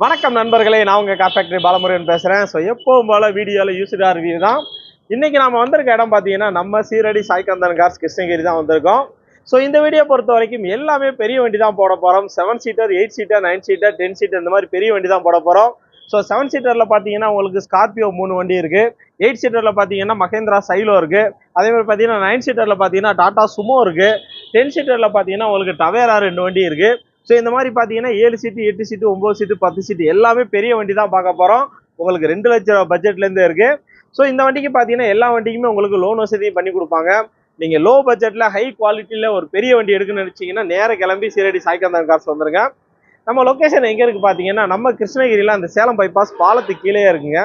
வணக்கம் நண்பர்களே நான் உங்கள் கார் ஃபேக்டரி பாலமுருகன் பேசுகிறேன் ஸோ எப்போவும் போல் வீடியோவில் யூஸ்டாக வீடு தான். இன்றைக்கி நம்ம வந்திருக்க இடம் பார்த்தீங்கன்னா நம்ம சீரடி சாய்கந்தன் கார்ஸ் கிருஷ்ணகிரி தான் வந்திருக்கோம். ஸோ இந்த வீடியோ பொறுத்த வரைக்கும் எல்லாமே பெரிய வண்டி தான் போட போகிறோம் seven seater eight seater nine seater ten seater இந்த மாதிரி பெரிய வண்டி தான் போட போகிறோம் ஸோ செவன் சீட்டரில் பார்த்தீங்கன்னா உங்களுக்கு ஸ்கார்பியோ மூணு வண்டி இருக்குது எயிட் சீட்டரில் பார்த்தீங்கன்னா மகேந்திரா சைலோ இருக்குது அதே மாதிரி பார்த்தீங்கன்னா நைன் சீட்டரில் பார்த்தீங்கன்னா டாட்டா சுமோ இருக்குது டென் சீட்டரில் பார்த்தீங்கன்னா உங்களுக்கு டவேரா ரெண்டு வண்டி இருக்குது ஸோ இந்த மாதிரி பார்த்தீங்கன்னா ஏழு சீட்டு எட்டு சீட்டு ஒம்பது சீட்டு பத்து சீட்டு எல்லாமே பெரிய வண்டி தான் பார்க்க போகிறோம் உங்களுக்கு ரெண்டு லட்சம் பட்ஜெட்லேருந்தே இருக்குது ஸோ இந்த வண்டிக்கு பார்த்தீங்கன்னா எல்லா வண்டிக்குமே உங்களுக்கு லோன் வசதியும் பண்ணி கொடுப்பாங்க. நீங்கள் லோ பட்ஜெட்டில் ஹை குவாலிட்டியில் ஒரு பெரிய வண்டி எடுக்கணும்னு நினச்சிங்கன்னா நேர கிளம்பி சீரடி சாய்கந்தன் காசு வந்துருங்க. நம்ம லொக்கேஷன் எங்கே இருக்குது பார்த்தீங்கன்னா நம்ம கிருஷ்ணகிரியில் அந்த சேலம் பைபாஸ் பாலத்துக்கு கீழே இருக்குங்க.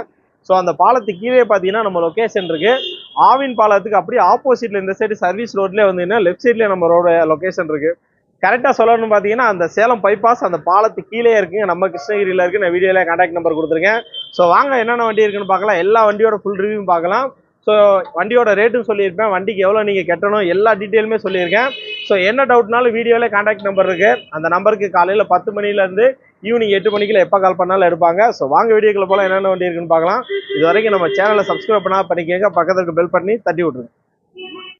ஸோ அந்த பாலத்துக்கு கீழே பார்த்தீங்கன்னா நம்ம லொக்கேஷன் இருக்குது ஆவின் பாலத்துக்கு அப்படியே ஆப்போசிட்டில் இந்த சைடு சர்வீஸ் ரோட்லேயே வந்தீங்கன்னா லெஃப்ட் சைட்லேயே நம்ம ரோட லொக்கேஷன் இருக்குது கரெக்டாக சொல்லணும்னு பார்த்தீங்கன்னா அந்த சேலம் பைபாஸ் அந்த பாலத்துக்கு கீழே இருக்குங்க. நம்ம கிருஷ்ணகிரியில் இருக்குது நான் வீடியோவில் கான்டாக்ட் நம்பர் கொடுத்துருக்கேன். ஸோ வாங்க என்னென்ன வண்டி இருக்குன்னு பார்க்கலாம். எல்லா வண்டியோட ஃபுல் ரிவ்யூ பார்க்கலாம். ஸோ வண்டியோட ரேட்டும் சொல்லியிருப்பேன். வண்டிக்கு எவ்வளோ நீங்கள் கட்டணும் எல்லா டீட்டெயிலுமே சொல்லியிருக்கேன். ஸோ என்ன டவுட்னாலும் வீடியோவில் காண்டாக்ட் நம்பர் இருக்குது அந்த நம்பருக்கு காலையில் பத்து மணிலேருந்து ஈவினிங் எட்டு மணிக்குள்ள எப்போ கால் பண்ணாலும் எடுப்பாங்க. ஸோ வாங்க வீடியோக்குள்ள போல என்னென்ன வண்டி இருக்குன்னு பார்க்கலாம். இது வரைக்கும் நம்ம சேனலை சப்ஸ்கிரைப் பண்ணால் பண்ணிக்கங்க. பக்கத்துக்கு பெல் பண்ணி தட்டி விட்ருங்க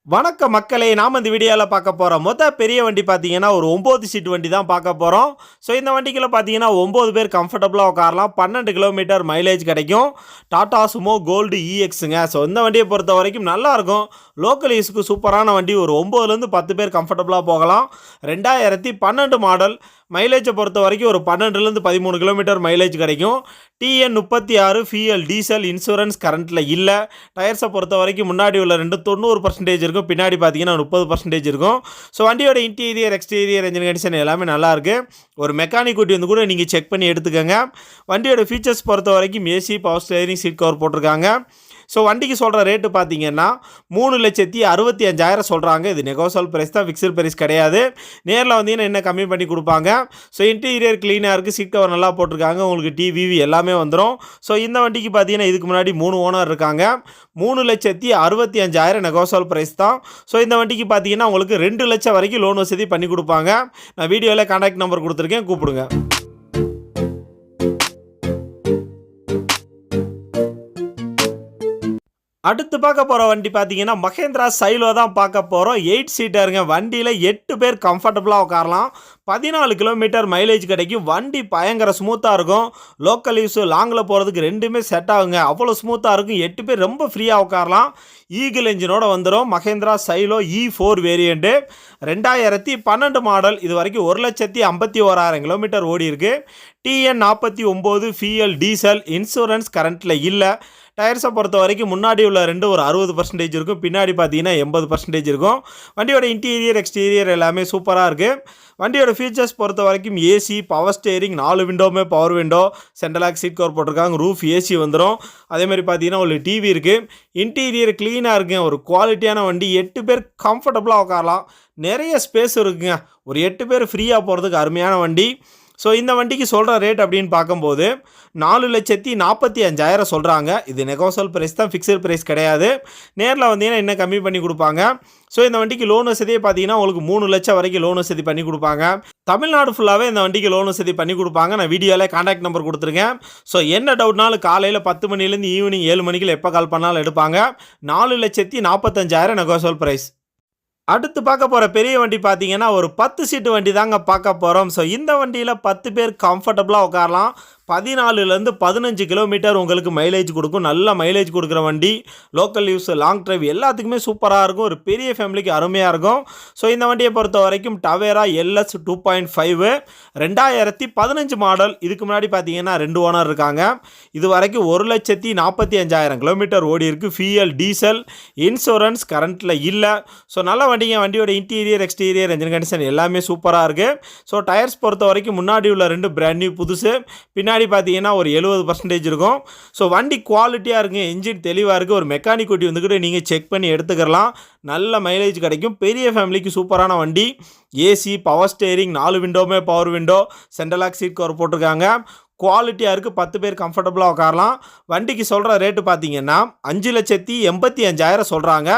வணக்க மக்களே நாம் இந்த வீடியோவில் பார்க்க போகிறோம் மொத்த பெரிய வண்டி பார்த்தீங்கன்னா ஒரு ஒம்பது சீட் வண்டி தான் பார்க்க போகிறோம் ஸோ இந்த வண்டிக்குள்ளே பார்த்தீங்கன்னா ஒம்பது பேர் கம்ஃபர்டபுளாக உட்காரலாம். பன்னெண்டு கிலோமீட்டர் மைலேஜ் கிடைக்கும். டாடா சுமோ கோல்டு இஎக்ஸுங்க ஸோ இந்த வண்டியை பொறுத்த வரைக்கும் நல்லாயிருக்கும் லோக்கல் யூஸுக்கு சூப்பரான வண்டி. ஒரு ஒம்போதுலேருந்து பத்து பேர் கம்ஃபர்டபுளாக போகலாம். ரெண்டாயிரத்தி பன்னெண்டு மாடல் மைலேஜை பொறுத்த வரைக்கும் ஒரு பன்னெண்டுலேருந்து பதிமூணு கிலோமீட்டர் மைலேஜ் கிடைக்கும். டிஎன் முப்பத்தி ஆறு ஃபிஎல் டீசல் இன்சூரன்ஸ் கரண்ட்டில் இல்லை. டயர்ஸை பொறுத்த வரைக்கும் முன்னாடி உள்ள ரெண்டு தொண்ணூறு பர்சன்டேஜ் இருக்கும். பின்னாடி பார்த்தீங்கன்னா முப்பது பர்சன்டேஜ் இருக்கும். ஸோ வண்டியோட இன்டீரியர் எக்ஸ்டீரியர் இன்ஜின் கண்டிஷன் எல்லாமே நல்லாயிருக்கு ஒரு மெக்கானிக் கூட்டி வந்து கூட நீங்கள் செக் பண்ணி எடுத்துக்கோங்க. வண்டியோட ஃபீச்சர்ஸ் பொறுத்த வரைக்கும் AC power steering seat cover போட்டிருக்காங்க. ஸோ வண்டிக்கு சொல்கிற ரேட்டு பார்த்தீங்கன்னா மூணு லட்சத்தி அறுபத்தி அஞ்சாயிரம் சொல்கிறாங்க இது நெகோசல் ப்ரைஸ் தான் ஃபிக்ஸட் ப்ரைஸ் கிடையாது. நேரில் வந்தீங்கன்னா என்ன கம்மி பண்ணி கொடுப்பாங்க? ஸோ இன்டீரியர் க்ளீனாக இருக்குது சீட் கவர் நல்லா போட்டிருக்காங்க. உங்களுக்கு டிவிவி எல்லாமே வந்துடும் ஸோ இந்த வண்டிக்கு பார்த்தீங்கன்னா இதுக்கு முன்னாடி மூணு ஓனர் இருக்காங்க. மூணு லட்சத்தி அறுபத்தி அஞ்சாயிரம் நெகோசல் ப்ரைஸ் தான். ஸோ இந்த வண்டிக்கு பார்த்தீங்கன்னா உங்களுக்கு ரெண்டு லட்சம் வரைக்கும் லோன் வசதி பண்ணி கொடுப்பாங்க. நான் வீடியோவில் கான்டாக்ட் நம்பர் கொடுத்துருக்கேன். கூப்பிடுங்க. அடுத்து பார்க்க போகிற வண்டி பார்த்தீங்கன்னா மகேந்திரா சைலோ தான் பார்க்க போகிறோம் எயிட் சீட்டருங்க வண்டியில் எட்டு பேர் கம்ஃபர்டபுளாக உட்காரலாம். பதினாலு கிலோமீட்டர் மைலேஜ் கிடைக்கும் வண்டி பயங்கர ஸ்மூத்தாக இருக்கும். லோக்கல் யூஸ் லாங்கில் போகிறதுக்கு ரெண்டுமே செட் ஆகுங்க. அவ்வளோ ஸ்மூத்தாக இருக்கும். எட்டு பேர் ரொம்ப ஃப்ரீயாக உட்காரலாம். ஈகிள் இன்ஜினோட வந்துடும் Mahindra Xylo E four variant ரெண்டாயிரத்தி பன்னெண்டு மாடல் இது வரைக்கும் ஒரு லட்சத்தி ஐம்பத்தி ஓராயிரம் கிலோமீட்டர் ஓடி இருக்கு. டிஎன் நாற்பத்தி ஒம்பது ஃபிஎல் டீசல் இன்சூரன்ஸ் கரண்ட்டில் இல்லை. டயர்ஸை பொறுத்த வரைக்கும் முன்னாடி உள்ள ரெண்டு ஒரு அறுபது பர்சன்டேஜ் இருக்கும். பின்னாடி பார்த்தீங்கன்னா எண்பது பர்சன்டேஜ் இருக்கும். வண்டியோட இன்டீரியர் எக்ஸ்டீரியர் எல்லாமே சூப்பராக இருக்குது வண்டியோட ஃபீச்சர்ஸ் பொறுத்த வரைக்கும் ஏசி பவர் ஸ்டேரிங் நாலு விண்டோவுமே power window central lock seat cover போட்டிருக்காங்க ரூஃப் ஏசி வந்துடும் அதேமாதிரி பார்த்தீங்கன்னா ஒரு டிவி இருக்குது இன்டீரியர் க்ளீனாக இருக்குங்க. ஒரு குவாலிட்டியான வண்டி. எட்டு பேர் கம்ஃபர்டபுளாக உட்காரலாம். நிறைய ஸ்பேஸ் இருக்குங்க. ஒரு எட்டு பேர் ஃப்ரீயாக போகிறதுக்கு அருமையான வண்டி. ஸோ இந்த வண்டிக்கு சொல்கிற ரேட் அப்படின்னு பார்க்கும்போது நாலு லட்சத்தி நாற்பத்தி அஞ்சாயிரம் சொல்கிறாங்க இது நெகோசல் ப்ரைஸ் தான் ஃபிக்ஸட் ப்ரைஸ் கிடையாது. நேரில் வந்தீங்கன்னா இன்னும் கம்மி பண்ணி கொடுப்பாங்க. ஸோ இந்த வண்டிக்கு லோன் வசதியே பார்த்தீங்கன்னா உங்களுக்கு மூணு லட்சம் வரைக்கும் லோன் வசதி பண்ணி கொடுப்பாங்க. தமிழ்நாடு ஃபுல்லாகவே இந்த வண்டிக்கு லோன் வசதி பண்ணி கொடுப்பாங்க. நான் வீடியோவில் காண்டாக்ட் நம்பர் கொடுத்துருக்கேன். ஸோ என்ன டவுட்னாலும் காலையில் பத்து மணிலேருந்து ஈவினிங் ஏழு மணிக்கு எப்போ கால் பண்ணாலும் எடுப்பாங்க. நாலு லட்சத்தி நாற்பத்தஞ்சாயிரம் நெகோசல் ப்ரைஸ் அடுத்து பார்க்க போகிற பெரிய வண்டி பார்த்தீங்கன்னா ஒரு பத்து சீட்டு வண்டி தாங்க பார்க்க போகிறோம் ஸோ இந்த வண்டியில் பத்து பேர் கம்ஃபர்டபுளாக உட்காரலாம். பதினாலுலேருந்து பதினஞ்சு கிலோமீட்டர் உங்களுக்கு மைலேஜ் கொடுக்கும். நல்ல மைலேஜ் கொடுக்குற வண்டி லோக்கல் யூஸ் லாங் ட்ரைவ் எல்லாத்துக்குமே சூப்பராக இருக்கும். ஒரு பெரிய ஃபேமிலிக்கு அருமையாக இருக்கும். ஸோ இந்த வண்டியை பொறுத்த வரைக்கும் Tavera LS two point five ரெண்டாயிரத்தி பதினஞ்சு மாடல் இதுக்கு முன்னாடி பார்த்தீங்கன்னா ரெண்டு ஓனர் இருக்காங்க. இது வரைக்கும் ஒரு லட்சத்தி நாற்பத்தி அஞ்சாயிரம் கிலோமீட்டர் ஓடி இருக்கு. ஃபிஎல் டீசல் இன்சூரன்ஸ் கரண்ட்டில் இல்லை. ஸோ நல்ல வண்டிங்க. வண்டியோட இன்டீரியர் எக்ஸ்டீரியர் என்ஜின் கண்டிஷன் எல்லாமே சூப்பராக இருக்குது ஸோ டயர்ஸ் பொறுத்த வரைக்கும் முன்னாடி உள்ள ரெண்டு பிராண்ட் நியூ புதுசு. பின்னாடி பார்த்தீங்கன்னா ஒரு எழுபது பர்சன்டேஜ் இருக்கும். ஸோ வண்டி குவாலிட்டியாக இருக்குது என்ஜின் தெளிவாக இருக்குது ஒரு மெக்கானிக் கூட்டி வந்துக்கிட்டு நீங்கள் செக் பண்ணி எடுத்துக்கலாம் நல்ல மைலேஜ் கிடைக்கும். பெரிய ஃபேமிலிக்கு சூப்பரான வண்டி. ஏசி பவர் ஸ்டேரிங் நாலு விண்டோமே power window central lock seat cover போட்டிருக்காங்க. குவாலிட்டியாக இருக்குது பத்து பேர் கம்ஃபர்டபுளாக உட்காரலாம். வண்டிக்கு சொல்கிற ரேட்டு பார்த்தீங்கன்னா அஞ்சு லட்சத்தி எண்பத்தி அஞ்சாயிரம் சொல்கிறாங்க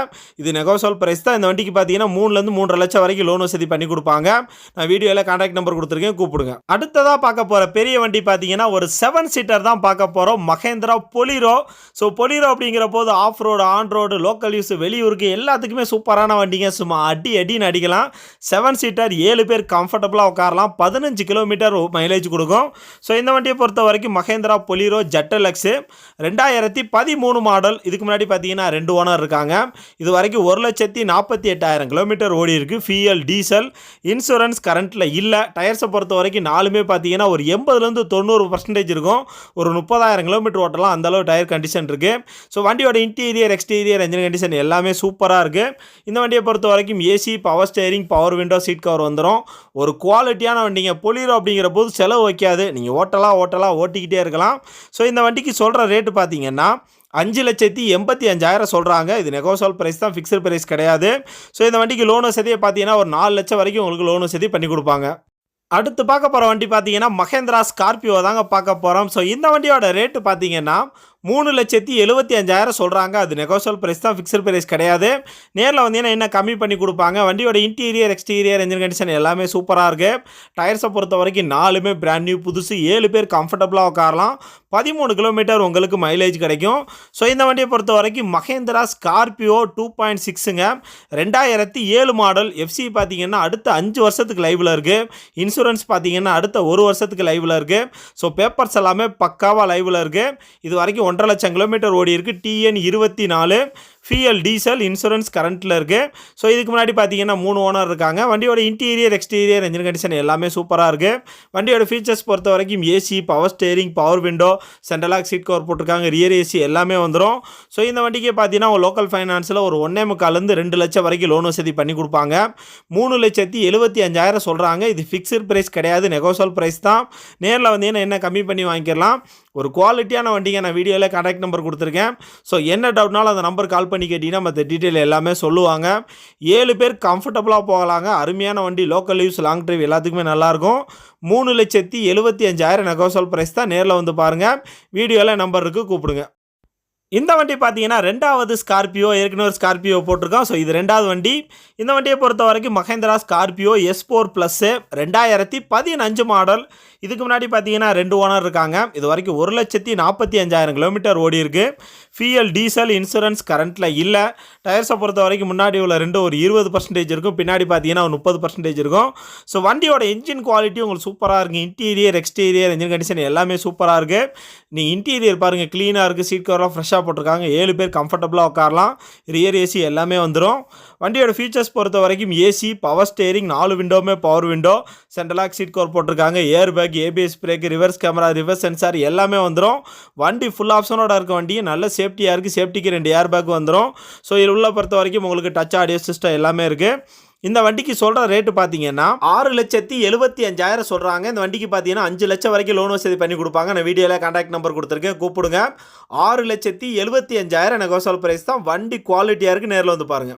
இது நெகோசல் ப்ரைஸ் தான். இந்த வண்டிக்கு பார்த்தீங்கன்னா மூணுலேருந்து மூன்றரை லட்சம் வரைக்கும் லோன் வசதி பண்ணி கொடுப்பாங்க. நான் வீடியோவில் கான்டாக்ட் நம்பர் கொடுத்துருக்கேன் கூப்பிடுங்க. அடுத்ததாக பார்க்க போகிற பெரிய வண்டி பார்த்தீங்கன்னா ஒரு செவன் சீட்டர் தான் பார்க்க போகிறோம் மகேந்திரா பொலிரோ ஸோ பொலிரோ அப்படிங்கிற போது off road on road local use வெளியூருக்கு எல்லாத்துக்குமே சூப்பரான வண்டிங்க. சும்மா அடி அடின்னு அடிக்கலாம். செவன் சீட்டர் ஏழு பேர் கம்ஃபர்டபுளாக உட்காரலாம். பதினஞ்சு கிலோமீட்டர் மைலேஜ் கொடுக்கும். ஸோ இந்த வண்டியை பொறுத்த வரைக்கும் மகேந்திரா பொலிரோ ஜட்டலக்ஸு ரெண்டாயிரத்தி பதிமூணு மாடல் இதுக்கு முன்னாடி பார்த்தீங்கன்னா ரெண்டு ஓனர் இருக்காங்க. இது வரைக்கும் ஒரு லட்சத்தி நாற்பத்தி எட்டாயிரம் கிலோமீட்டர் ஓடி இருக்குது ஃபியல் டீசல் இன்சூரன்ஸ் கரண்ட்டில் இல்லை. டயர்ஸை பொறுத்த வரைக்கும் நாலுமே பார்த்தீங்கன்னா ஒரு எண்பதுலேருந்து தொண்ணூறு பர்சன்டேஜ் இருக்கும். ஒரு முப்பதாயிரம் கிலோமீட்டர் ஓட்டலாம். அந்தளவு டயர் கண்டிஷன் இருக்குது ஸோ வண்டியோட இன்டீரியர் எக்ஸ்டீரியர் என்ஜின் கண்டிஷன் எல்லாமே சூப்பராக இருக்குது இந்த வண்டியை பொறுத்த வரைக்கும் AC power steering power window seat cover வந்துடும் ஒரு குவாலிட்டியான வண்டிங்க. பொலிரோ அப்படிங்கிற போது செலவு வைக்காது. நீங்கள் ஓட்டலாம் ஓட்டலாம் ஓட்டிக்கிட்டே இருக்கலாம். ஸோ இந்த வண்டிக்கு சொல்கிற ரேட்டு பார்த்தீங்கன்னா அஞ்சு லட்சத்தி எண்பத்தி அஞ்சாயிரம் சொல்கிறாங்க இது நெகோசல் ப்ரைஸ் தான். ஃபிக்ஸட் ப்ரைஸ் கிடையாது. ஸோ இந்த வண்டிக்கு லோன் வசதியை பார்த்தீங்கன்னா ஒரு நாலு லட்சம் வரைக்கும் உங்களுக்கு லோன் வசதி பண்ணி கொடுப்பாங்க. அடுத்து பார்க்க போகிற வண்டி பார்த்தீங்கன்னா மகேந்திரா ஸ்கார்பியோ தாங்க பார்க்க போகிறோம் ஸோ இந்த வண்டியோட ரேட்டு பார்த்தீங்கன்னா மூணு லட்சத்தி எழுபத்தி அஞ்சாயிரம் சொல்கிறாங்க அது நெகோசியல் ப்ரைஸ் தான் ஃபிக்ஸட் ப்ரைஸ் கிடையாது. நேரில் வந்தீங்கன்னா என்ன கம்மி பண்ணி கொடுப்பாங்க? வண்டியோட இன்டீரியர் எக்ஸ்டீரியர் இன்ஜின் கண்டிஷன் எல்லாமே சூப்பராக இருக்குது டயர்ஸை பொறுத்த வரைக்கும் நாலுமே பிராண்ட் நியூ புதுசு. ஏழு பேர் கம்ஃபர்டபுளாக உட்காரலாம். பதிமூணு கிலோமீட்டர் உங்களுக்கு மைலேஜ் கிடைக்கும். ஸோ இந்த வண்டியை பொறுத்த வரைக்கும் மகேந்திரா ஸ்கார்பியோ டூ பாயிண்ட் சிக்ஸுங்க ரெண்டாயிரத்தி ஏழு மாடல் எஃப்சி பார்த்தீங்கன்னா அடுத்த அஞ்சு வருஷத்துக்கு லைவில் இருக்குது இன்சூரன்ஸ் பார்த்தீங்கன்னா அடுத்த ஒரு வருஷத்துக்கு லைவில் இருக்குது ஸோ பேப்பர்ஸ் எல்லாமே பக்காவாக லைவில் இருக்குது இது வரைக்கும் ஒன்றரை லட்சம் கிலோமீட்டர் ஓடி இருக்கு டிஎன் இருபத்தி நாலு. ஃபிஎல் டீசல் இன்சூரன்ஸ் கரண்ட்டில் இருக்குது ஸோ இதுக்கு முன்னாடி பார்த்தீங்கன்னா மூணு ஓனர் இருக்காங்க. வண்டியோட இன்டீரியர் எக்ஸ்டீரியர் என்ஜின் கண்டிஷன் எல்லாமே சூப்பராக இருக்குது வண்டியோட ஃபீச்சர்ஸ் பொறுத்த வரைக்கும் AC power steering power window central lock seat cover போட்டிருக்காங்க. ரியர் ஏசி எல்லாமே வந்துடும் ஸோ இந்த வண்டிக்கு பார்த்தீங்கன்னா ஒரு லோக்கல் ஃபைனான்ஸில் ஒரு ஒன்றே முக்கால்லேருந்து ரெண்டு லட்சம் வரைக்கும் லோன் வசதி பண்ணி கொடுப்பாங்க. மூணு லட்சத்தி எழுபத்தி அஞ்சாயிரம் சொல்கிறாங்க இது ஃபிக்ஸட் ப்ரைஸ் கிடையாது. நெகோசல் ப்ரைஸ் தான். நேரில் வந்தீங்கன்னா என்ன கம்மி பண்ணி வாங்கிக்கலாம். ஒரு குவாலிட்டியான வண்டிங்க நான் வீடியோவில் கான்டாக்ட் நம்பர் கொடுத்துருக்கேன். ஸோ என்ன டவுட்னாலும் அந்த நம்பர் கால் பண்ணி பண்ணி கேட்டிங்கன்னா மற்ற டீட்டெயில் எல்லாமே சொல்லுவாங்க. ஏழு பேர் கம்ஃபர்டபுளாக போகலாங்க. அருமையான வண்டி லோக்கல் யூஸ் லாங் ட்ரைவ் எல்லாத்துக்குமே நல்லாயிருக்கும் மூணு லட்சத்தி எழுபத்தி அஞ்சாயிரம் நெகோசல் ப்ரைஸ் தான் நேரில் வந்து பாருங்கள் வீடியோவில் நம்பர் இருக்குது கூப்பிடுங்க. இந்த வண்டி பார்த்தீங்கன்னா ரெண்டாவது ஸ்கார்பியோ ஏற்கனவே ஒரு ஸ்கார்பியோ போட்டிருக்கோம் ஸோ இது ரெண்டாவது வண்டி. இந்த வண்டியை பொறுத்த வரைக்கும் Mahindra Scorpio S four plus ரெண்டாயிரத்தி பதினஞ்சு மாடல் இதுக்கு முன்னாடி பார்த்தீங்கன்னா ரெண்டு ஓனர் இருக்காங்க. இது வரைக்கும் ஒரு லட்சத்தி நாற்பத்தி அஞ்சாயிரம் கிலோமீட்டர் ஓடி இருக்கு. ஃபியல் டீசல் இன்சூரன்ஸ் கரண்ட்டில் இல்லை. டயர்ஸை பொறுத்த வரைக்கும் முன்னாடி உள்ள ரெண்டு ஒரு இருபது பர்சன்டேஜ் இருக்கும். பின்னாடி பார்த்தீங்கன்னா ஒரு முப்பது பர்சன்டேஜ் இருக்கும். ஸோ வண்டியோட இன்ஜின் குவாலிட்டி உங்களுக்கு சூப்பராக இருக்குது இன்டீரியர் எக்ஸ்டீரியர் இன்ஜின் கண்டிஷன் எல்லாமே சூப்பராக இருக்குது நீங்கள் இன்டீரியர் பாருங்கள் க்ளீனாக இருக்குது சீட் கவர்லாம் ஃப்ரெஷ்ஷாக போட்டிருக்காங்க. ஏழு பேர் கம்ஃபர்டபுளாக உட்காரலாம். ரியர் ஏசி எல்லாமே வந்துடும் வண்டியோட ஃபீச்சர்ஸ் பொறுத்த வரைக்கும் ஏசி பவர் ஸ்டேரிங் நாலு விண்டோவுமே power window central lock seat cover போட்டிருக்காங்க. Airbag ABS brake reverse camera reverse sensor எல்லாமே வந்துடும் வண்டி ஃபுல் ஆப்ஷனோட இருக்க வண்டி நல்ல சேஃப்டியாக இருக்குது சேஃப்டிக்கு ரெண்டு ஏர் பேக் வந்துடும் ஸோ இதில் உள்ள பொறுத்த வரைக்கும் உங்களுக்கு டச் ஆடியோ சிஸ்டம் எல்லாமே இருக்குது இந்த வண்டிக்கு சொல்கிற ரேட்டு பார்த்தீங்கன்னா ஆறு லட்சத்தி எழுபத்தி அஞ்சாயிரம் சொல்கிறாங்க இந்த வண்டிக்கு பார்த்தீங்கன்னா அஞ்சு லட்சம் வரைக்கும் லோன் வசதி பண்ணி கொடுப்பாங்க. நான் வீடியோவில் காண்டாக்ட் நம்பர் கொடுத்துருக்கேன். கூப்பிடுங்க. ஆறு லட்சத்தி எழுபத்தி அஞ்சாயிரம் நெகோசல் ப்ரைஸ் தான். வண்டி குவாலிட்டியாக இருக்குது நேரில் வந்து பாருங்கள்